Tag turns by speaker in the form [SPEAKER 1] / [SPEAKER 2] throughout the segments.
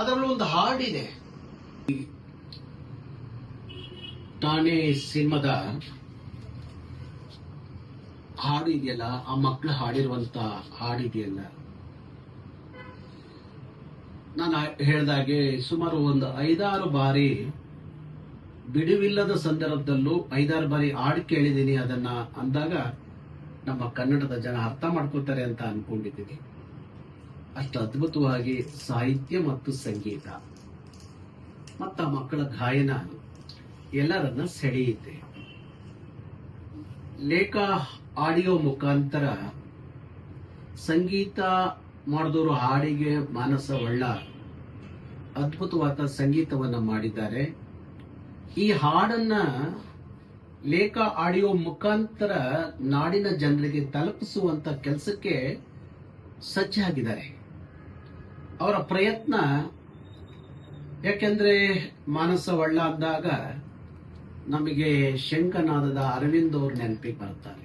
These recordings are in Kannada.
[SPEAKER 1] ಅದರಲ್ಲಿ ಒಂದು ಹಾಡಿದೆ. ಠಾಣೆ ಸಿನಿಮಾದ ಹಾಡು ಇದೆಯಲ್ಲ ಆ ಮಕ್ಕಳು ಹಾಡಿರುವಂತ ಹಾಡಿದೆಯಲ್ಲ. ನಾನು ಹೇಳ್ದಾಗೆ ಸುಮಾರು ಒಂದು ಐದಾರು ಬಾರಿ ಬಿಡುವಿಲ್ಲದ ಸಂದರ್ಭದಲ್ಲೂ ಐದಾರು ಬಾರಿ ಹಾಡು ಕೇಳಿದ್ದೀನಿ, ಅದನ್ನ ಅಂದಾಗ ನಮ್ಮ ಕನ್ನಡದ ಜನ ಅರ್ಥ ಮಾಡ್ಕೋತಾರೆ ಅಂತ ಅನ್ಕೊಂಡಿದ್ದೀನಿ. ಅಷ್ಟು ಅದ್ಭುತವಾಗಿ ಸಾಹಿತ್ಯ ಮತ್ತು ಸಂಗೀತ. ಮತ್ತು ಮಕ್ಕಳ ಗಾಯನ ಎಲ್ಲರನ್ನ ಸೆಳೆಯುತ್ತೆ. ಲೇಖ ಆಡಿಯೋ ಮುಖಾಂತರ ಸಂಗೀತ ಮಾಡಿದವರು ಹಾಡಿಗೆ ಮಾನಸ ಒಳ್ಳ ಅದ್ಭುತವಾದ ಸಂಗೀತವನ್ನ ಮಾಡಿದ್ದಾರೆ. ಈ ಹಾಡನ್ನ ಲೇಖ ಆಡಿಯೋ ಮುಖಾಂತರ ನಾಡಿನ ಜನರಿಗೆ ತಲುಪಿಸುವಂತ ಕೆಲಸಕ್ಕೆ ಸಜ್ಜಾಗಿದ್ದಾರೆ. ಅವರ ಪ್ರಯತ್ನ ಯಾಕೆಂದ್ರೆ ಮಾನಸ ಒಳ್ಳ ಅಂದಾಗ ನಮಗೆ ಶಂಕನಾದದ ಅರವಿಂದ್ ಅವ್ರ ನೆನಪಿಗೆ ಬರ್ತಾರೆ.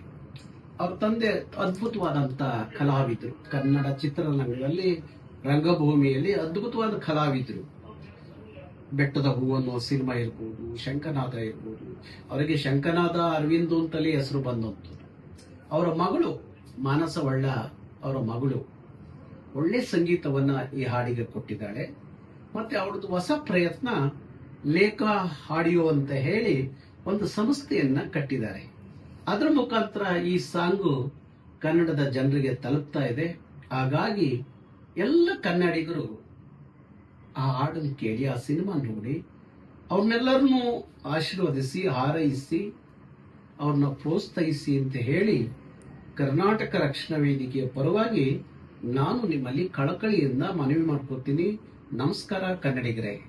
[SPEAKER 1] ಅವ್ರ ತಂದೆ ಅದ್ಭುತವಾದಂತ ಕಲಾವಿದರು. ಕನ್ನಡ ಚಿತ್ರರಂಗದಲ್ಲಿ, ರಂಗಭೂಮಿಯಲ್ಲಿ ಅದ್ಭುತವಾದ ಕಲಾವಿದರು. ಬೆಟ್ಟದ ಹೂ ಅನ್ನೋ ಸಿನಿಮಾ ಇರ್ಬೋದು, ಶಂಕನಾದ ಇರ್ಬೋದು. ಅವರಿಗೆ ಶಂಕನಾದ ಅರವಿಂದ್ ಅಂತಲೇ ಹೆಸರು ಬಂದಂತು ಅವರ ಮಗಳು ಮಾನಸ ಒಳ್ಳ ಅವರ ಮಗಳು. ಒಳ್ಳೆ ಸಂಗೀತವನ್ನ ಈ ಹಾಡಿಗೆ ಕೊಟ್ಟಿದ್ದಾಳೆ. ಮತ್ತೆ ಅವಳದ್ದು ಹೊಸ ಪ್ರಯತ್ನ ಲೇಖ ಹಾಡಿಯೋ ಅಂತ ಹೇಳಿ ಒಂದು ಸಂಸ್ಥೆಯನ್ನ ಕಟ್ಟಿದ್ದಾರೆ. ಅದರ ಮುಖಾಂತರ ಈ ಸಾಂಗು ಕನ್ನಡದ ಜನರಿಗೆ ತಲುಪ್ತಾ ಇದೆ. ಹಾಗಾಗಿ ಎಲ್ಲ ಕನ್ನಡಿಗರು ಆ ಹಾಡನ್ನು ಕೇಳಿ, ಆ ಸಿನಿಮಾ ನೋಡಿ, ಅವ್ರನ್ನೆಲ್ಲರನ್ನೂ ಆಶೀರ್ವದಿಸಿ, ಹಾರೈಸಿ, ಅವ್ರನ್ನ ಪ್ರೋತ್ಸಾಹಿಸಿ ಅಂತ ಹೇಳಿ ಕರ್ನಾಟಕ ರಕ್ಷಣಾ ವೇದಿಕೆಯ ಪರವಾಗಿ ನಾನು ನಿಮ್ಮಲ್ಲಿ ಕಳಕಳಿಯಿಂದ ಮನವಿ ಮಾಡ್ಕೊತೀನಿ. ನಮಸ್ಕಾರ, ಕನ್ನಡಿಗರೇ.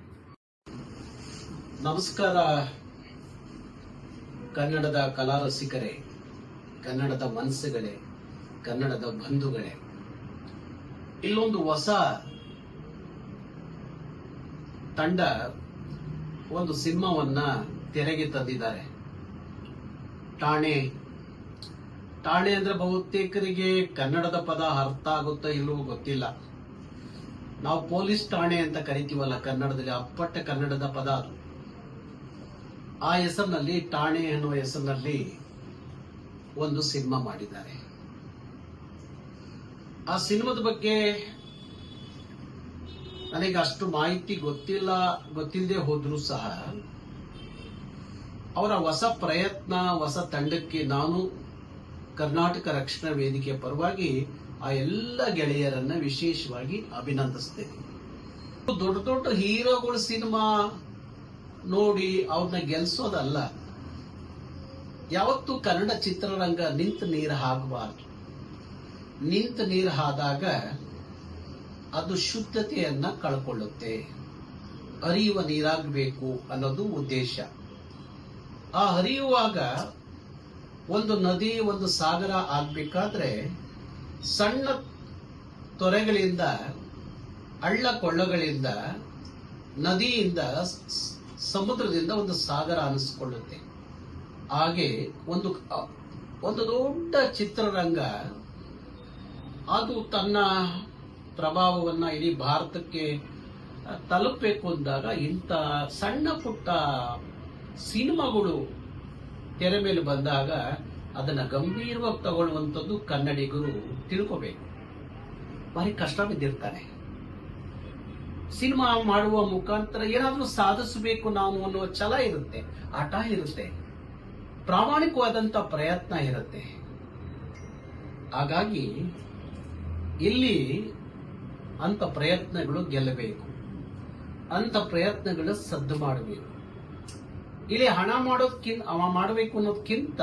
[SPEAKER 1] ನಮಸ್ಕಾರ, ಕನ್ನಡದ ಕಲಾ ರಸಿಕರೇ ಕನ್ನಡದ ಮನಸ್ಸುಗಳೇ, ಕನ್ನಡದ ಬಂಧುಗಳೇ. ಇಲ್ಲೊಂದು ಹೊಸ ತಂಡ, ಒಂದು ಸಿನಿಮಾವನ್ನ ತೆರೆಗೆ ತಂದಿದ್ದಾರೆ. ಠಾಣೆ ಠಾಣೆ ಅಂದ್ರೆ ಬಹುತೇಕರಿಗೆ ಕನ್ನಡದ ಪದ ಅರ್ಥ ಆಗುತ್ತೋ ಇಲ್ಲವೋ ಗೊತ್ತಿಲ್ಲ. ನಾವು ಪೊಲೀಸ್ ಠಾಣೆ ಅಂತ ಕರಿತೀವಲ್ಲ ಕನ್ನಡದಲ್ಲಿ, ಅಪ್ಪಟ್ಟ ಕನ್ನಡದ ಪದ ಅದು. ಆ ಹೆಸರಿನಲ್ಲಿ, ಠಾಣೆ ಎನ್ನುವ ಹೆಸರಿನಲ್ಲಿ ಒಂದು ಸಿನಿಮಾ ಮಾಡಿದ್ದಾರೆ. ಆ ಸಿನಿಮಾದ ಬಗ್ಗೆ ನನಗೆ ಅಷ್ಟು ಮಾಹಿತಿ ಗೊತ್ತಿಲ್ಲ, ಗೊತ್ತಿಲ್ಲದೆ ಹೋದ್ರೂ ಸಹ ಅವರ ಹೊಸ ಪ್ರಯತ್ನ, ಹೊಸ ತಂಡಕ್ಕೆ ನಾನು ಕರ್ನಾಟಕ ರಕ್ಷಣಾ ವೇದಿಕೆಯ ಪರವಾಗಿ ಆ ಎಲ್ಲ ಗೆಳೆಯರನ್ನ ವಿಶೇಷವಾಗಿ ಅಭಿನಂದಿಸ್ತೇನೆ. ದೊಡ್ಡ ದೊಡ್ಡ ಹೀರೋಗಳ ಸಿನಿಮಾ ನೋಡಿ ಅವ್ರನ್ನ ಗೆಲ್ಸೋದಲ್ಲ. ಯಾವತ್ತು ಕನ್ನಡ ಚಿತ್ರರಂಗ ನಿಂತ ನೀರು ಹಾಕಬಾರ್ದು. ನಿಂತ ನೀರು ಹಾದಾಗ ಅದು ಶುದ್ಧತೆಯನ್ನ ಕಳ್ಕೊಳ್ಳುತ್ತೆ. ಅರಿಯುವ ನೀರಾಗಬೇಕು ಅನ್ನೋದು ಉದ್ದೇಶ. ಆ ಹರಿಯುವಾಗ ಒಂದು ನದಿ, ಒಂದು ಸಾಗರ ಆಗ್ಬೇಕಾದ್ರೆ ಸಣ್ಣ ತೊರೆಗಳಿಂದ, ಹಳ್ಳ ಕೊಳ್ಳಗಳಿಂದ, ನದಿಯಿಂದ, ಸಮುದ್ರದಿಂದ ಒಂದು ಸಾಗರ ಅನಿಸ್ಕೊಳ್ಳುತ್ತೆ. ಹಾಗೆ ಒಂದು ಒಂದು ದೊಡ್ಡ ಚಿತ್ರರಂಗ. ಅದು ತನ್ನ ಪ್ರಭಾವವನ್ನ ಇಡೀ ಭಾರತಕ್ಕೆ ತಲುಪಬೇಕು ಅಂದಾಗ ಇಂಥ ಸಣ್ಣ ಪುಟ್ಟ ಸಿನಿಮಾಗಳು ತೆರೆ ಮೇಲೆ ಬಂದಾಗ ಅದನ್ನ ಗಂಭೀರವಾಗಿ ತಗೊಳ್ಳುವಂಥದ್ದು ಕನ್ನಡಿಗರು ತಿಳ್ಕೋಬೇಕು. ಭಾರಿ ಕಷ್ಟ ಬಿದ್ದಿರ್ತಾರೆ. ಸಿನಿಮಾ ಮಾಡುವ ಮುಖಾಂತರ ಏನಾದರೂ ಸಾಧಿಸಬೇಕು ನಾವು ಅನ್ನುವ ಛಲ ಇರುತ್ತೆ ಆಟ ಇರುತ್ತೆ ಪ್ರಾಮಾಣಿಕವಾದಂತ ಪ್ರಯತ್ನ ಇರುತ್ತೆ. ಹಾಗಾಗಿ ಇಲ್ಲಿ ಅಂತ ಪ್ರಯತ್ನಗಳು ಗೆಲ್ಲಬೇಕು. ಅಂತ ಪ್ರಯತ್ನಗಳು ಸದ್ದು ಮಾಡಬೇಕು. ಇಲ್ಲಿ ಹಣ ಮಾಡೋದ್ಕಿಂತ ಅವ ಮಾಡಬೇಕು ಅನ್ನೋದಕ್ಕಿಂತ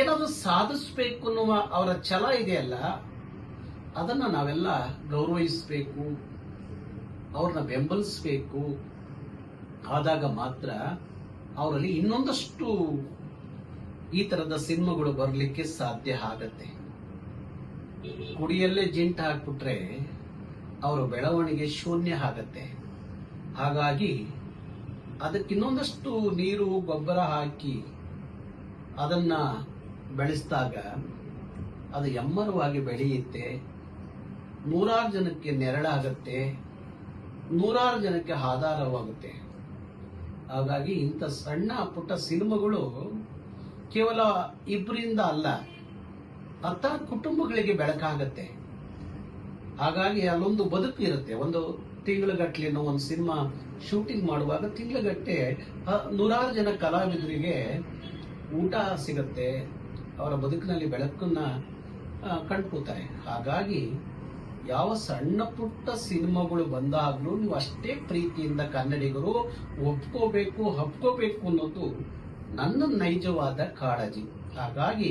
[SPEAKER 1] ಏನಾದರೂ ಸಾಧಿಸ್ಬೇಕು ಅನ್ನುವ ಅವರ ಛಲ ಇದೆಯಲ್ಲ, ಅದನ್ನ ನಾವೆಲ್ಲ ಗೌರವಿಸಬೇಕು, ಅವ್ರನ್ನ ಬೆಂಬಲಿಸಬೇಕು. ಆದಾಗ ಮಾತ್ರ ಅವರಲ್ಲಿ ಇನ್ನೊಂದಷ್ಟು ಈ ತರದ ಸಿನಿಮಾಗಳು ಬರಲಿಕ್ಕೆ ಸಾಧ್ಯ ಆಗತ್ತೆ. ಕುಡಿಯಲ್ಲೇ ಜಿಂಟ್ ಹಾಕ್ಬಿಟ್ರೆ ಅವರ ಬೆಳವಣಿಗೆ ಶೂನ್ಯ ಆಗತ್ತೆ. ಹಾಗಾಗಿ ಅದಕ್ಕೆ ಇನ್ನೊಂದಷ್ಟು ನೀರು, ಗೊಬ್ಬರ ಹಾಕಿ ಅದನ್ನ ಬೆಳೆಸಿದಾಗ ಅದು ಎಮ್ಮರವಾಗಿ ಬೆಳೆಯುತ್ತೆ. ನೂರಾರು ಜನಕ್ಕೆ ನೆರಳಾಗತ್ತೆ. ನೂರಾರು ಜನಕ್ಕೆ ಆಧಾರವಾಗುತ್ತೆ. ಹಾಗಾಗಿ ಇಂಥ ಸಣ್ಣ ಪುಟ್ಟ ಸಿನಿಮಾಗಳು ಕೇವಲ ಇಬ್ಬರಿಂದ ಅಲ್ಲ, ಹತ್ತಾರು ಕುಟುಂಬಗಳಿಗೆ ಬೆಳಕಾಗತ್ತೆ. ಹಾಗಾಗಿ ಅಲ್ಲೊಂದು ಬದುಕು ಇರುತ್ತೆ. ಒಂದು ತಿಂಗಳಗಟ್ಲೆ ಒಂದು ಸಿನಿಮಾ ಶೂಟಿಂಗ್ ಮಾಡುವಾಗ ತಿಂಗಳಗಟ್ಟೆ ನೂರಾರು ಜನ ಕಲಾವಿದರಿಗೆ ಊಟ ಸಿಗತ್ತೆ, ಅವರ ಬದುಕಿನಲ್ಲಿ ಬೆಳಕನ್ನ ಕಂಡ್ಕೋತಾರೆ ಹಾಗಾಗಿ ಯಾವ ಸಣ್ಣ ಪುಟ್ಟ ಸಿನಿಮಾಗಳು ಬಂದಾಗ್ಲೂ ನೀವು ಅಷ್ಟೇ ಪ್ರೀತಿಯಿಂದ ಕನ್ನಡಿಗರು ಒಪ್ಕೋಬೇಕು ಹಬ್ಕೋಬೇಕು ಅನ್ನೋದು ನನ್ನ ನೈಜವಾದ ಕಾಳಜಿ. ಹಾಗಾಗಿ